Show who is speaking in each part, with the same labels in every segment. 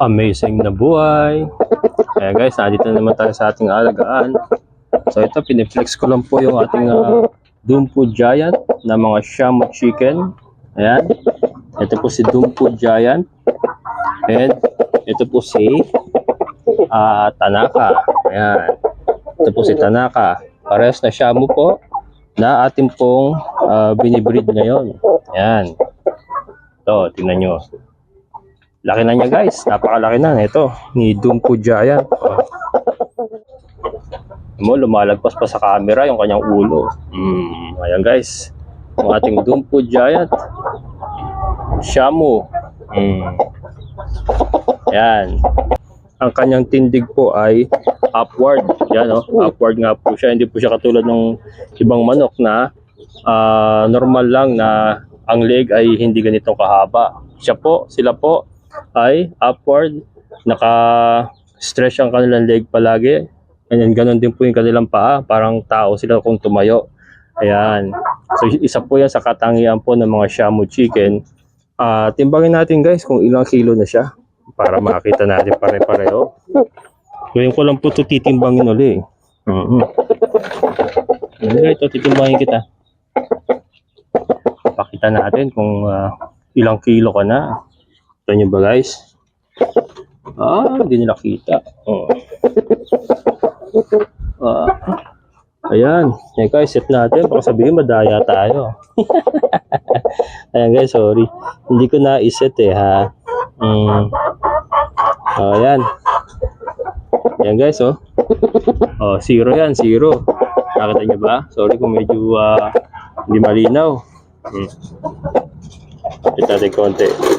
Speaker 1: amazing na buhay. Kaya guys, nandito na naman tayo sa ating alagaan. So ito, piniflex ko lang po yung ating uh, Dumpo Giant na mga Shamu Chicken. Ayan. Ito po si Dumpo Giant. And ito po si ah, Tanaka. Ayan. Ito po si Tanaka. Pares na Shamu po na ating pong ah, binibreed ngayon. Ayan. Ito, tingnan nyo. Laki na niya guys. Napakalaki na. Ito, ni Dumpo Giant. Oh. Mo, lumalagpas pa sa camera yung kanyang ulo. Mm, ayan guys. Yung ating Dumpo Giant. Shamu. Mm. Ayan. Ang kanyang tindig po ay upward. Yan, oh. Upward nga po siya. Hindi po siya katulad ng ibang manok na ah, normal lang na ang leg ay hindi ganitong kahaba. Siya po, sila po ay upward, naka-stretch ang kanilang leg palagi. And then ganun din po yung kanilang paa, parang tao sila kung tumayo. Ayan. So isa po yan sa katangian po ng mga Shamu chicken. Ah, timbangin natin guys kung ilang kilo na siya para makita natin pare-pareho. Ngayon ko lang po ito titimbangin uli. Mhm. Okay, ito titimbangin kita. Pakita natin kung ah, ilang kilo ka na. Ito nyo ba guys? Ah, hindi nila kita. Oh. Ah. Ayan. Yan guys, set natin. Baka sabihin madaya tayo. Ayan guys, sorry. Hindi ko na iset eh ha. Mm. Oh, ayan. Ayan guys, oh. Oh, zero yan, zero. Nakita niyo ba? Sorry kung medyo ah, hindi malinaw. Hmm. Ito natin konti.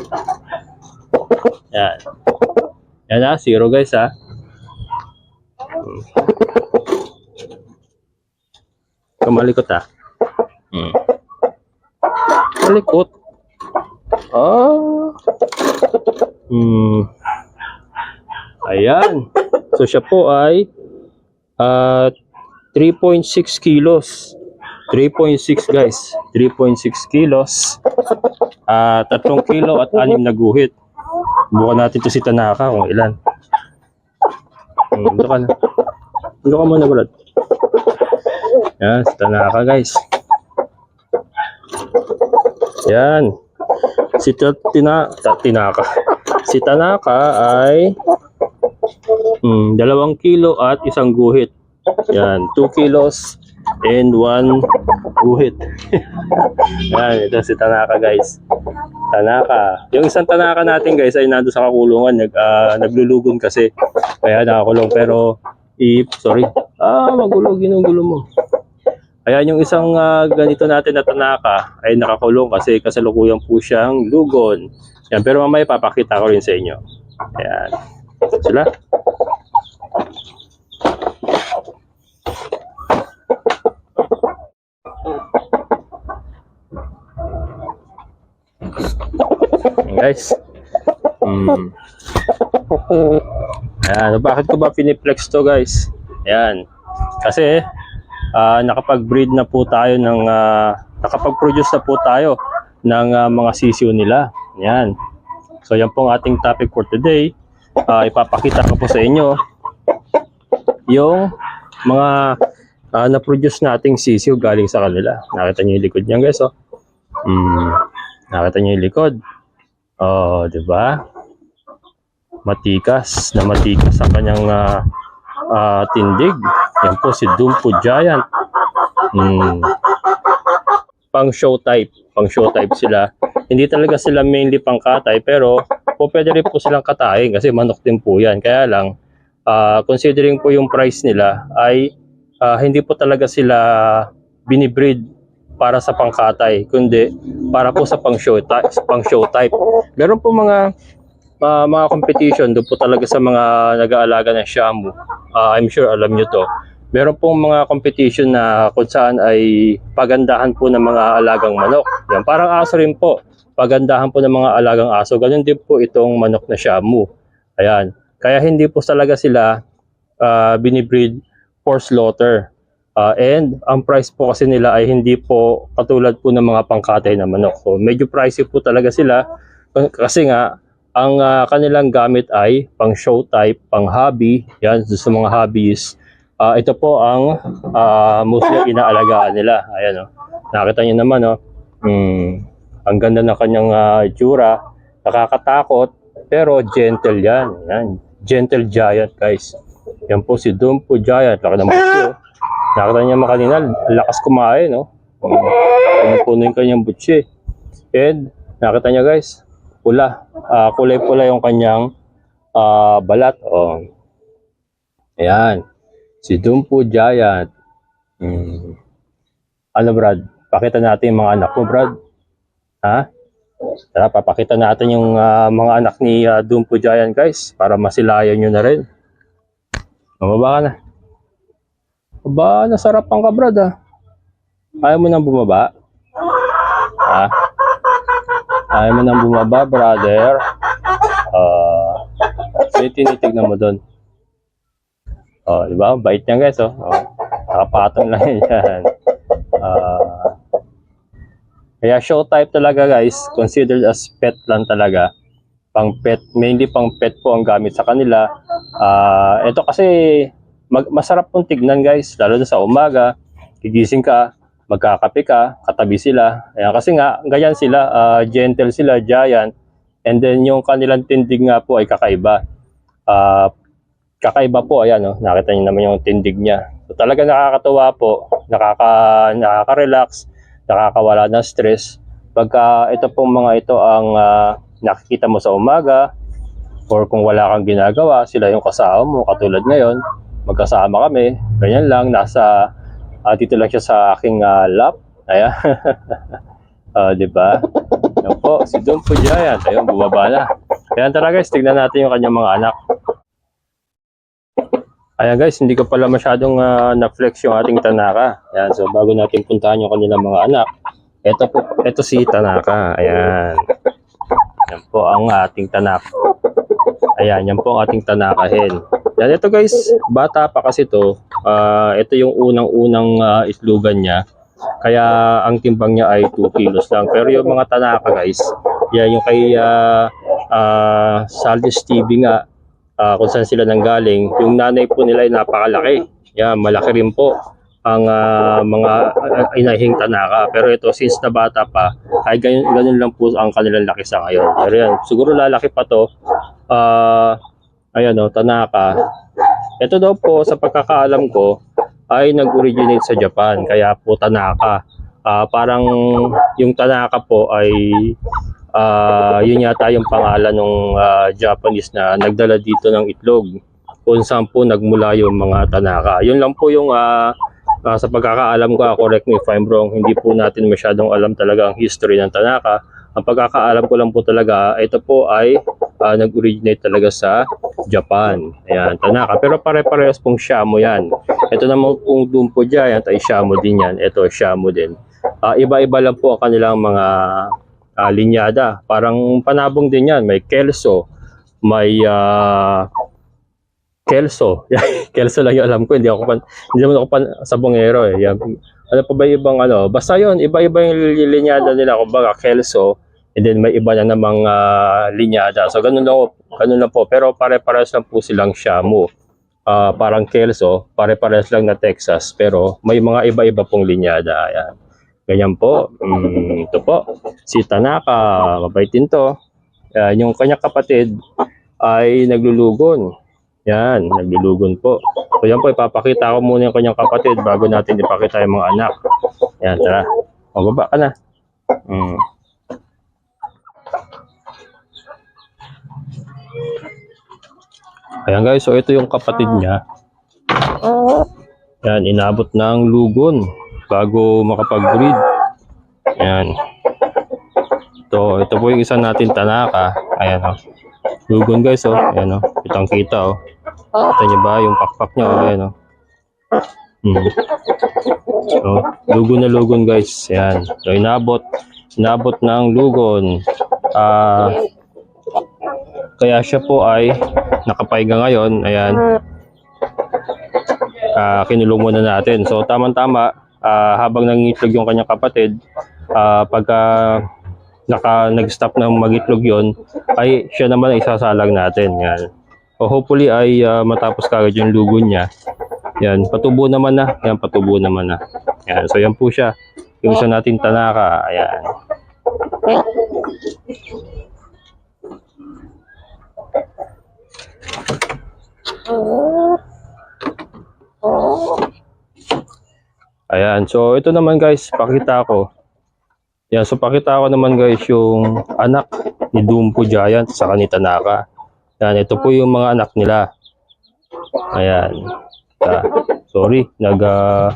Speaker 1: Yan. Yan ha, zero guys ha. Hmm. Kamalikot ha. Hmm. Malikot. Ah. Hmm. Ayan. So siya po ay ah 3.6 kilos. 3.6 guys. 3.6 kilos. Ah, 3 kilo at 6 na guhit. Bukan natin to si Tanaka kung ilan. Hmm, ito ka na. Ito ka muna, Brad. Yan, si Tanaka, guys. Yan. Si Tina, Ta- Tinaka. Si Tanaka ay mm, dalawang kilo at isang guhit. Yan, 2 kilos and 1 guhit. Yan, ito si Tanaka, guys. Tanaka. Yung isang Tanaka natin, guys, ay nando sa kakulungan. Nag, ah, naglulugon kasi. Kaya nakakulong. Pero, i sorry. Ah, magulo, ginugulo mo. Ayan, yung isang ah, ganito natin na Tanaka ay nakakulong kasi kasalukuyan po siyang lugon. Yan, pero mamaya papakita ko rin sa inyo. Ayan. Sila. Guys. Mm. Ayan, bakit ko ba piniplex to guys? Ayan. Kasi ah, nakapag-breed na po tayo ng ah, nakapag-produce na po tayo ng ah, mga sisiyo nila. Ayan. So yan po ang ating topic for today. Ah, ipapakita ko po sa inyo yung mga ah, na-produce nating sisiyo galing sa kanila. Nakita niyo yung likod niyan guys, oh. Mm, nakita niyo yung likod. Oh, 'di ba? Matikas na matikas ang kanyang ah, ah, tindig. Yan po si Dumpo Giant. Mm. Pang show type. Pang show type sila. Hindi talaga sila mainly pang katay pero po pwede rin po silang katayin kasi manok din po yan. Kaya lang, ah, considering po yung price nila ay ah, hindi po talaga sila binibreed para sa pangkatay kundi para po sa pang show type, pang show type. Meron po mga ah, mga competition doon po talaga sa mga nag-aalaga ng Shamu. Ah, I'm sure alam nyo to. Meron pong mga competition na kung saan ay pagandahan po ng mga alagang manok. Yan, parang aso rin po. Pagandahan po ng mga alagang aso. Ganun din po itong manok na Shamu. Ayan. Kaya hindi po talaga sila ah, binibreed for slaughter. Ah, and ang price po kasi nila ay hindi po katulad po ng mga pangkatay na manok. So medyo pricey po talaga sila kasi nga Ang ah, kanilang gamit ay pang show type, pang hobby. Yan, sa mga hobbies. Ah, ito po ang ah, mostly inaalagaan nila. Ayan oh. Nakita niyo naman oh. Hmm, ang ganda ng kanyang ah, itsura. Nakakatakot pero gentle yan. Yan. Gentle giant guys. Yan po si Dumpo Giant. Laki ng oh. Nakita niya mga kanina, lakas kumain no. Puno yung kanyang butsi. And nakita niya guys, pula. Ah, kulay pula yung kanyang ah, balat. Oh. Ayan. Si Dumpo Giant. Hmm. Ano Brad? Pakita natin yung mga anak mo Brad. Ha? Tara, papakita natin yung ah, mga anak ni ah, Dumpo Giant guys para masilayan nyo na rin. Bumaba ka na. Aba, nasarapan ka Brad ah. Ayaw mo nang bumaba? Ha? Ayaw mo nang bumaba, brother? Ah, may tinitignan mo doon. Oh, di ba? Bait niya guys, oh. oh. Nakapatong lang yan. Ah, kaya show type talaga guys, considered as pet lang talaga. Pang pet, mainly pang pet po ang gamit sa kanila. Ah, ito kasi mag, masarap pong tignan guys, lalo na sa umaga. Gigising ka, magkakape ka, katabi sila. Ayan, kasi nga, ganyan sila, ah, gentle sila, giant. And then yung kanilang tindig nga po ay kakaiba. Ah, kakaiba po, ayan, no? nakita niyo naman yung tindig niya. So, talaga nakakatuwa po, nakaka, nakaka-relax, nakakawala ng stress. Pagka ito pong mga ito ang ah, nakikita mo sa umaga, or kung wala kang ginagawa, sila yung kasama mo, katulad ngayon, magkasama kami, ganyan lang, nasa, ah, dito lang siya sa aking ah, lap, ayan, Ah, di ba? Yan po, si Dumpo Giant, ayun, bumaba na. Ayan tara guys, tignan natin yung kanyang mga anak. Ayan guys, hindi ko pala masyadong ah, na-flex yung ating Tanaka. Ayan, so bago natin puntahan yung kanilang mga anak, ito po, ito si Tanaka. Ayan. Yan po ang ating Tanaka. Ayan, yan po ang ating Tanaka hen. Yan, ito guys, bata pa kasi to. Ah, ito yung unang-unang ah, itlugan niya. Kaya ang timbang niya ay 2 kilos lang. Pero yung mga Tanaka guys, yan yung kay ah, ah, Saldes TV nga, ah, kung saan sila nanggaling, yung nanay po nila ay napakalaki. Yan, malaki rin po ang ah, mga ah, inahing tanaka. Pero ito, since na bata pa, ay ganun, ganun lang po ang kanilang laki sa ngayon. Pero yan, siguro lalaki pa to. Ah, ayan o, tanaka. Ito daw po, sa pagkakaalam ko, ay nag-originate sa Japan. Kaya po tanaka. Ah, parang yung tanaka po ay Ah, yun yata yung pangalan ng Japanese na nagdala dito ng itlog kung saan po nagmula yung mga Tanaka. Yun lang po yung ah, ah, sa pagkakaalam ko, ah, correct me if I'm wrong, hindi po natin masyadong alam talaga ang history ng Tanaka. Ang pagkakaalam ko lang po talaga, ito po ay ah, nag-originate talaga sa Japan. Ayan, Tanaka. Pero pare-parehas pong Shamo yan. Ito naman pong Dumpo Giant ay Shamo din yan. Ito, Shamo din. Ah, iba-iba lang po ang kanilang mga ah, linyada. Parang panabong din yan. May Kelso, may ah, Kelso. Kelso lang yung alam ko. Hindi ako pan, hindi naman ako pan, sa bongero eh. Yan. Ano pa ba yung ibang ano? Basta yon iba-iba yung li- linyada nila. Kumbaga Kelso, and then may iba na namang ah, linyada. So ganun lang, ganun lang po. Pero pare-parehas lang po silang Shamu. Ah, parang Kelso, pare-parehas lang na Texas. Pero may mga iba-iba pong linyada. Ayan. Ganyan po. Mm, ito po. Si Tanaka, mabait din to. Yan, yung kanyang kapatid ay naglulugon. Yan, naglulugon po. So yan po, ipapakita ko muna yung kanyang kapatid bago natin ipakita yung mga anak. Yan, tara. Mababa ka na. Mm. Ayan guys, so ito yung kapatid niya. Yan, inabot ng lugon bago makapag-breed. Ayan. Ito, ito po yung isa natin tanaka. Ayan o. Lugon guys o. Ayan o. Kitang kita o. Kita niyo ba yung pakpak niya o. Ayan o. Hmm. So, lugon na lugon guys. Ayan. So, inabot. Inabot ng lugon. Ah, kaya siya po ay nakapahinga ngayon. Ayan. Ah, kinulong muna natin. So, tamang-tama, ah, habang nangitlog yung kanyang kapatid, ah, pagka naka nag-stop ng magitlog yon ay siya naman ay isasalang natin. Yan. O hopefully ay ah, matapos kagad yung lugo niya. Yan, patubo naman na. Yan, patubo naman na. Yan, so yan po siya. Yung isa natin tanaka. Ayan. Ayan, so ito naman guys, pakita ko. Yan, so pakita ko naman guys yung anak ni Dumpo Giant sa ni Tanaka. Yan, ito po yung mga anak nila. Ayan. Ah, sorry, nag uh,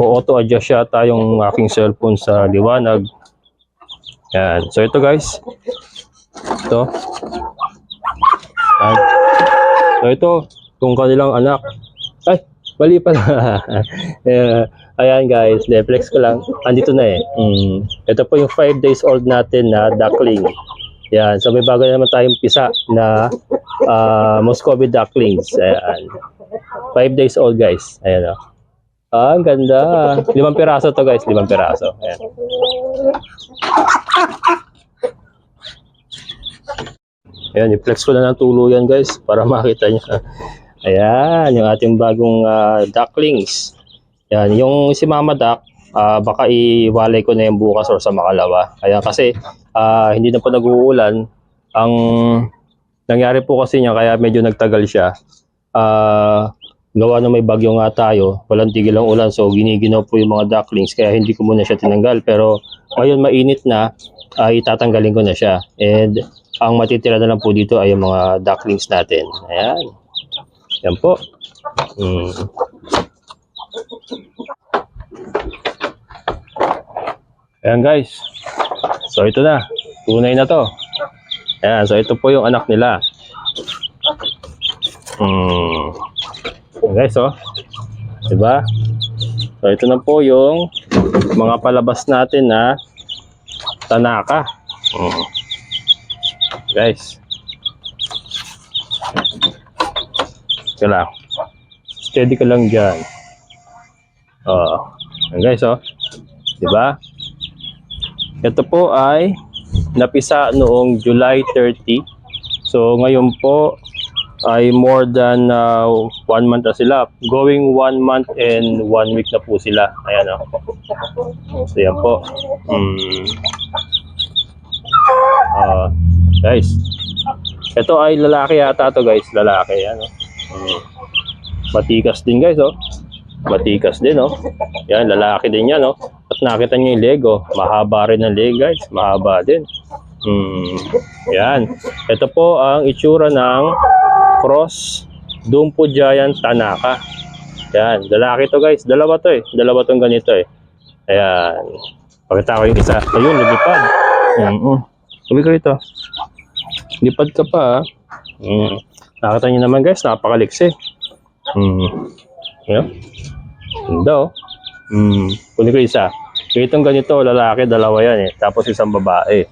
Speaker 1: auto adjust yata yung aking cellphone sa liwanag. Yan. So ito guys. Ito. Yan. So ito, kung kanilang anak. Ay, mali pala. Eh, Ayan guys, deflex ko lang. Andito na eh. Mm. Ito po yung 5 days old natin na duckling. Yan. So may bago na naman tayong pisa na uh, Muscovy ducklings. Ayan. 5 days old guys. Ayan o. Ah, ang ganda. Limang piraso to guys. Limang piraso. Ayan. Ayan, i-flex ko na ng tuluyan guys para makita nyo. Ayan, yung ating bagong ah, ducklings. Yan, yung si Mama Duck, ah, baka iwalay ko na yung bukas or sa makalawa. Ayan, kasi ah, hindi na po nag-uulan. Ang nangyari po kasi niya, kaya medyo nagtagal siya. Ah, gawa na may bagyo nga tayo, walang tigil ang ulan, so giniginaw po yung mga ducklings, kaya hindi ko muna siya tinanggal. Pero ngayon mainit na, ay tatanggalin ko na siya. And ang matitira na lang po dito ay yung mga ducklings natin. Ayan. Yan po. Hmm. Ayan guys. So ito na. Tunay na to. Ayan. So ito po yung anak nila. Hmm. Ayan guys oh. Diba? So ito na po yung mga palabas natin na tanaka. Hmm. Guys. Ito lang. Steady ka lang dyan. Oh. Ayan guys oh. Diba? Ito po ay napisa noong July 30. So ngayon po ay more than uh, one month na sila. Going one month and one week na po sila. Ayan o. So yan po. Mm. Ah, guys. Ito ay lalaki yata to guys. Lalaki. Yan o. Mm. Matikas din guys oh. Matikas din oh. Yan, lalaki din yan oh. At nakita niyo yung Lego. Mahaba rin ang leg guys. Mahaba din. Hmm. Yan. Ito po ang itsura ng cross Dumpo Giant Tanaka. Yan. Lalaki to guys. Dalawa to eh. Dalawa tong ganito eh. Ayan. Pakita ko yung isa. Ayun, lumipad. Mm-mm. Sabi ko rito. Lipad ka pa ah. Mm. Nakita niyo naman guys, napakaliksi. Mm. Yan. Ganda oh. Hmm. Kunin ko isa. Itong ganito, lalaki, dalawa yan eh. Tapos isang babae.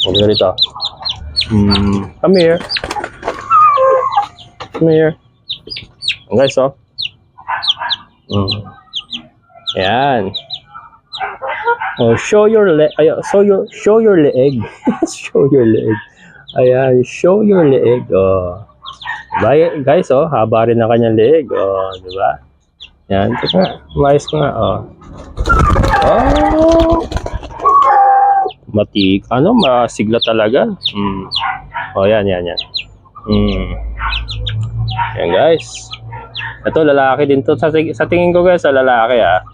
Speaker 1: Kunin ko dito. Hmm. Come here. Come here. Guys, oh. Hmm. Yan. Oh, show your leg. Ay, show your show your leg. show your leg. Ayan, show your leg. Oh. Diba, guys, oh, haba rin ang kanyang leeg. Oh, di ba? Yan, ito nga. Umayos ko nga, oh. Oh! Matik, ano, masigla talaga. Hmm. Oh, yan, yan, yan. Hmm. Yan, guys. Ito, lalaki din to. Sa, sa tingin ko, guys, sa lalaki, ah.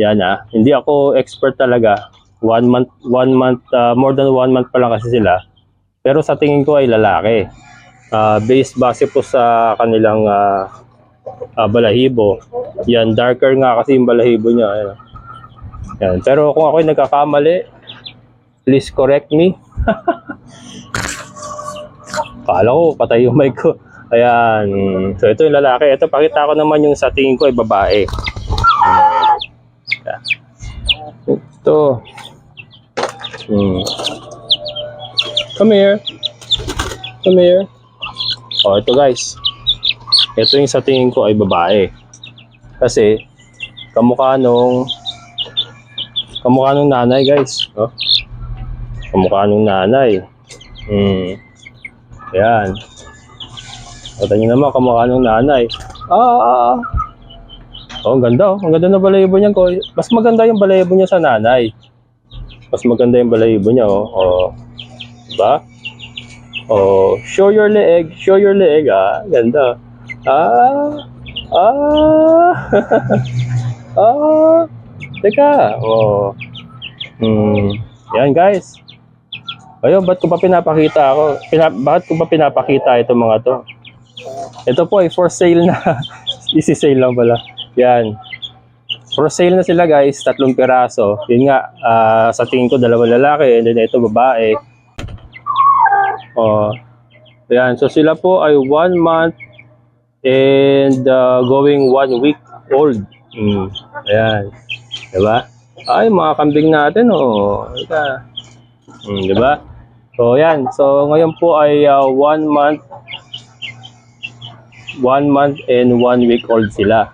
Speaker 1: Yan, ah. Hindi ako expert talaga. One month, one month, uh, more than one month pa lang kasi sila. Pero sa tingin ko ay lalaki uh, based base po sa kanilang uh, uh, balahibo. Yan, darker nga kasi yung balahibo niya. Ayan. Yan. Pero kung ako'y nagkakamali, please correct me. Kala ko, patay yung mic ko. Ayan. So, ito yung lalaki. Ito, pakita ko naman yung sa tingin ko ay babae. Ayan. Ito. Hmm. Come here. Come here. Oh, ito guys. Ito yung sa tingin ko ay babae. Kasi kamukha nung Kamukha nung nanay, guys. Oh. Kamukha nung nanay. Hmm. Ayan. Kita nyo naman, kamukha nung nanay. Ah, ah, ah. Oh, ang ganda. oh. Ang ganda na balayibo niya. Mas maganda yung balayibo niya sa nanay. Mas maganda yung balayibo niya. Oh. oh. Diba? Oh, show your leg. Show your leg. Ah, ganda. Ah. Ah. ah. Teka. Oh. Hmm. Yan guys. Ayun, ba't ko ba pinapakita ako? Pina, bakit ko ba pinapakita itong mga to? Ito po ay for sale na. Isi-sale lang pala. Yan. For sale na sila guys, tatlong piraso. Yun nga, ah, sa tingin ko dalawa lalaki and then ito babae. Oh. Yan, so sila po ay one month and uh, going one week old. Mm. Ayan. Diba? Ay, mga kambing natin, oh. Ika. Mm, diba? So, yan. So, ngayon po ay uh, one month one month and one week old sila.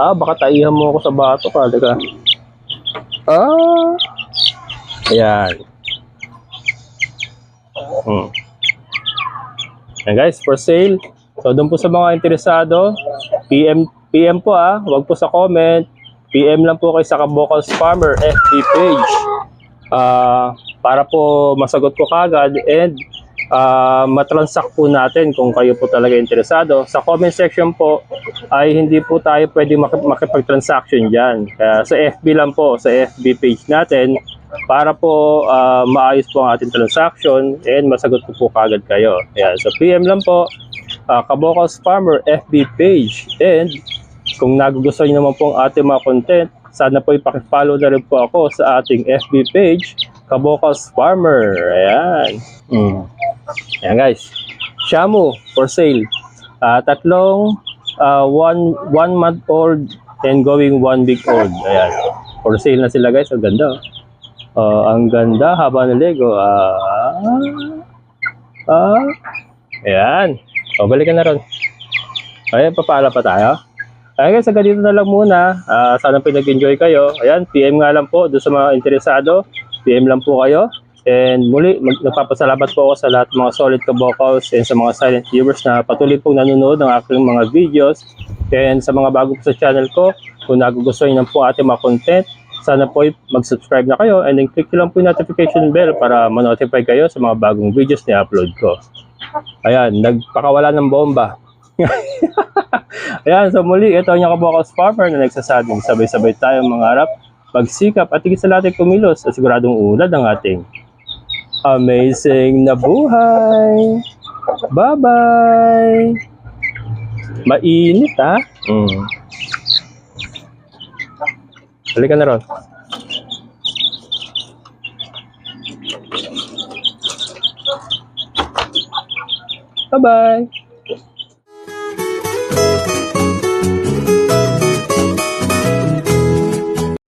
Speaker 1: Ah, baka taihan mo ako sa bato ka. Teka. Ah. Ayan. Hmm. Yan guys, for sale. So, doon po sa mga interesado, PM, PM po ah. Huwag po sa comment. PM lang po kay sa Kabocals Farmer FB page. Ah, para po masagot ko kagad and ah, matransact po natin kung kayo po talaga interesado. Sa comment section po ay hindi po tayo pwede makip- makipag-transaction dyan. Kaya sa FB lang po, sa FB page natin para po ah, maayos po ang ating transaction and masagot ko po kagad kayo. Ayan, so PM lang po, uh, Kabocals Farmer FB page and kung nagugustuhan niyo naman po ang ating mga content, sana po ipaki-follow na rin po ako sa ating FB page, Kabocals Farmer. Ayan. Mm. Ayan guys. Shamu for sale. Ah, tatlong ah, one, one month old and going one week old. Ayan. For sale na sila guys. Ang ganda. oh. Oh, ang ganda. Haba ng Lego. Ah. Ah. Ayan. O, balikan na ron. Ayan, papala pa tayo. Ayan guys, hanggang dito na lang muna. Ah, sana pinag-enjoy kayo. Ayan, PM nga lang po doon sa mga interesado. PM lang po kayo. And muli, mag- nagpapasalamat po ako sa lahat mga solid kabokals and sa mga silent viewers na patuloy pong nanonood ng aking mga videos. And sa mga bago po sa channel ko, kung nagugustuhan niyo po ating mga content, sana po mag-subscribe na kayo and then click lang po yung notification bell para ma-notify kayo sa mga bagong videos na upload ko. Ayan, nagpakawala ng bomba. Ayan, so muli, ito ang Kabokals Farmer na nagsasabing sabay-sabay tayong mangarap, pagsikap at higit sa lahat ay kumilos at siguradong ulad ang ating amazing na buhay. Bye-bye! Mainit ha? Mm. Halika na ron. Bye-bye!